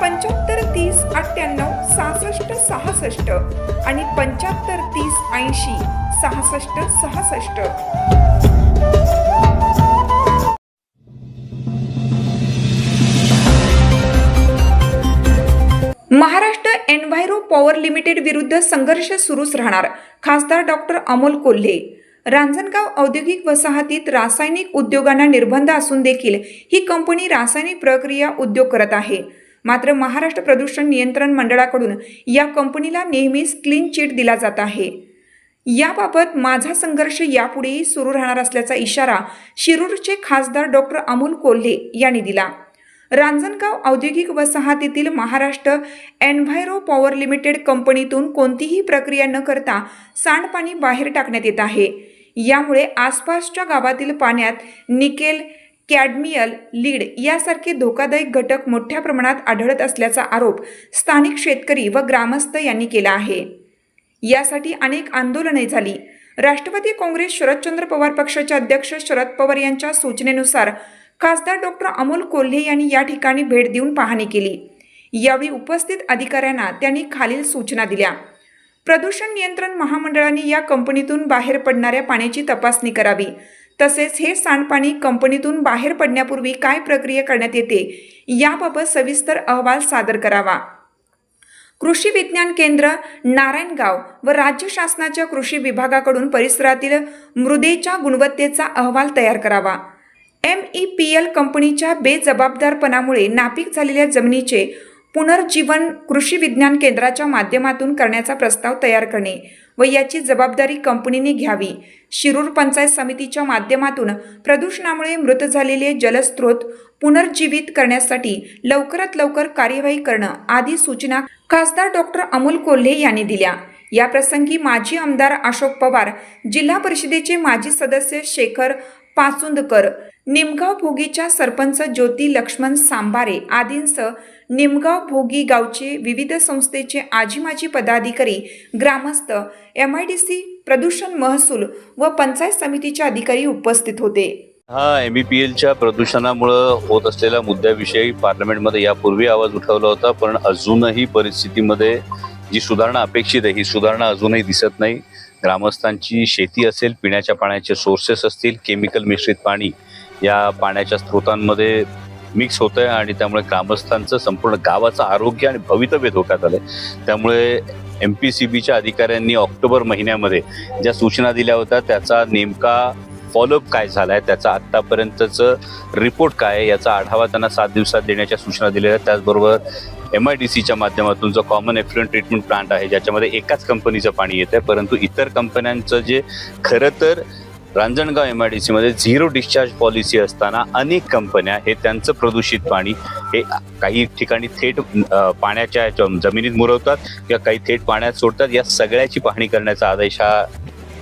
पंच्याहत्तर तीस अठ्ठ्याण्णव सहासष्ट सहासष्ट आणि पंच्याहत्तर तीस ऐंशी सहासष्ट सहासष्ट. महाराष्ट्र एन्व्हायरो पॉवर लिमिटेड विरुद्ध संघर्ष सुरूच राहणार खासदार डॉक्टर अमोल कोल्हे. रांजणगाव औद्योगिक वसाहतीत रासायनिक उद्योगांना निर्बंध असून देखील ही कंपनी रासायनिक प्रक्रिया उद्योग करत आहे. मात्र महाराष्ट्र प्रदूषण नियंत्रण मंडळाकडून या कंपनीला नेहमीच क्लीन चिट दिला जात आहे. याबाबत माझा संघर्ष यापुढेही सुरू राहणार असल्याचा इशारा शिरूरचे खासदार डॉक्टर अमोल कोल्हे यांनी दिला. रांजणगाव औद्योगिक वसाहतीतील महाराष्ट्र एन्व्हायरो पॉवर लिमिटेड कंपनीतून कोणतीही प्रक्रिया न करता सांडपाणी बाहेर टाकण्यात येत आहे. यामुळे आसपासच्या गावातील पाण्यात निकेल कॅडमियल लीड यासारखे धोकादायक घटक मोठ्या प्रमाणात आढळत असल्याचा आरोप स्थानिक शेतकरी व ग्रामस्थ यांनी केला आहे. यासाठी अनेक आंदोलने झाली. राष्ट्रवादी काँग्रेस शरदचंद्र पवार पक्षाचे अध्यक्ष शरद पवार यांच्या सूचनेनुसार खासदार डॉक्टर अमोल कोल्हे यांनी या ठिकाणी भेट देऊन पाहणी केली. यावेळी उपस्थित अधिकाऱ्यांना त्यांनी खालील सूचना दिल्या. प्रदूषण नियंत्रण महामंडळाने या कंपनीतून बाहेर पडणाऱ्या पाण्याची तपासणी करावी. तसेच हे सांडपाणी कंपनीतून बाहेर पडण्यापूर्वी काय प्रक्रिया करण्यात येते याबाबत सविस्तर अहवाल सादर करावा. कृषी विज्ञान केंद्र नारायणगाव व राज्य शासनाच्या कृषी विभागाकडून परिसरातील मृदेच्या गुणवत्तेचा अहवाल तयार करावा. एम ई पी एल कंपनीच्या बेजबाबदारपणामुळे नापीक झालेल्या जमिनीचे पुनर्जीवन कृषी विज्ञान केंद्राच्या माध्यमातून करण्याचा प्रस्ताव तयार करणे व याची जबाबदारी कंपनीने घ्यावी. शिरूर पंचायत समितीच्या माध्यमातून प्रदूषणामुळे मृत झालेले जलस्रोत पुनर्जीवित करण्यासाठी लवकरात लवकर कार्यवाही करणं आदी सूचना खासदार डॉक्टर अमोल कोल्हे यांनी दिल्या. या प्रसंगी माजी आमदार अशोक पवार जिल्हा परिषदेचे माजी सदस्य शेखर पाचुंदकर निमगाव भोगीच्या सरपंच ज्योती लक्ष्मण सांबारे आदींसह निमगाव भोगी गावचे विविध संस्थेचे आजी माजी पदाधिकारी ग्रामस्थ एम आय डी सी प्रदूषण महसूल व पंचायत समितीचे अधिकारी उपस्थित होते. हा एम बी पी एलच्या प्रदूषणामुळं होत असलेल्या मुद्द्याविषयी पार्लमेंटमध्ये यापूर्वी आवाज उठवला होता पण अजूनही परिस्थितीमध्ये जी सुधारणा अपेक्षित आहे ही सुधारणा अजूनही दिसत नाही. ग्रामस्थांची शेती असेल पिण्याच्या पाण्याचे सोर्सेस असतील केमिकल मिश्रित पाणी या पाण्याच्या स्रोतांमध्ये मिक्स होत आहे आणि त्यामुळे ग्रामस्थांचं संपूर्ण गावाचं आरोग्य आणि भवितव्य धोक्यात आलं आहे त्यामुळे एम पी सी बीच्या अधिकाऱ्यांनी ऑक्टोबर महिन्यामध्ये ज्या सूचना दिल्या होत्या त्याचा नेमका फॉलोअप काय झाला आहे त्याचा आत्तापर्यंतचं रिपोर्ट काय आहे याचा आढावा त्यांना सात दिवसात देण्याच्या सूचना दिल्या आहेत. त्याचबरोबर एम आय डी सीच्या माध्यमातून जो कॉमन एफ्लुएंट ट्रीटमेंट प्लांट आहे ज्याच्यामध्ये एकाच कंपनीचं पाणी येतं आहे परंतु इतर कंपन्यांचं जे खरं तर रांजणगाव एम आय डी सीमध्ये झिरो डिस्चार्ज पॉलिसी असताना अनेक कंपन्या हे त्यांचं प्रदूषित पाणी हे काही ठिकाणी थेट पाण्याच्या जमिनीत मुरवतात किंवा काही थेट पाण्यात सोडतात. या सगळ्याची पाहणी करण्याचा आदेश हा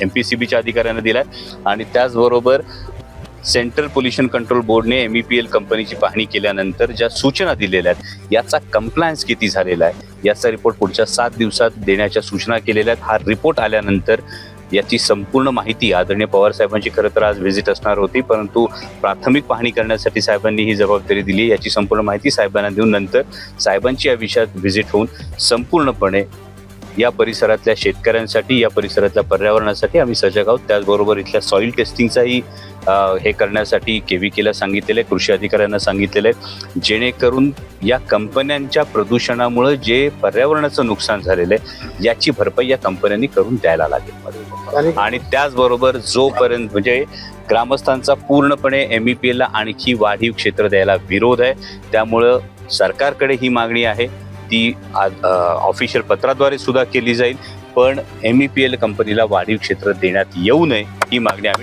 एम पी सी बीच्या अधिकाऱ्यांना दिला आहे आणि त्याचबरोबर सेंट्रल पोल्युशन कंट्रोल बोर्डने एम ई पी एल कंपनीची पाहणी केल्यानंतर ज्या सूचना दिलेल्या आहेत याचा कम्प्लायन्स किती झालेला आहे याचा रिपोर्ट पुढच्या सात दिवसात देण्याच्या सूचना केलेल्या आहेत. हा रिपोर्ट आल्यानंतर याची संपूर्ण माहिती आदरणीय पवार साहेबांची. खरं तर आज व्हिजिट असणार होती परंतु प्राथमिक पाहणी करण्यासाठी साहेबांनी ही जबाबदारी दिली. याची संपूर्ण माहिती साहेबांना देऊन नंतर साहेबांची या विषयात व्हिजिट होऊन संपूर्णपणे या परिसरातल्या शेतकऱ्यांसाठी या परिसरातल्या पर्यावरणासाठी आम्ही सजग आहोत त्याचबरोबर इथल्या सॉईल टेस्टिंगचाही हे करण्यासाठी केविकेला सांगितलेलं आहे कृषी अधिकाऱ्यांना सांगितलेलं आहे जेणेकरून या कंपन्यांच्या प्रदूषणामुळे जे पर्यावरणाचं नुकसान झालेलं आहे याची भरपाई या कंपन्यांनी करून द्यायला लागेल. आणि त्याचबरोबर जोपर्यंत म्हणजे ग्रामस्थांचा पूर्णपणे एम ई पी एलला आणखी वाढीव क्षेत्र द्यायला विरोध आहे त्यामुळं सरकारकडे ही मागणी आहे. ती ऑफिशियल पत्राद्वारे सुद्धा केली जाईल पण एम ई पी एल कंपनीला वाढीव क्षेत्र देण्यात येऊ नये ही मागणी आम्ही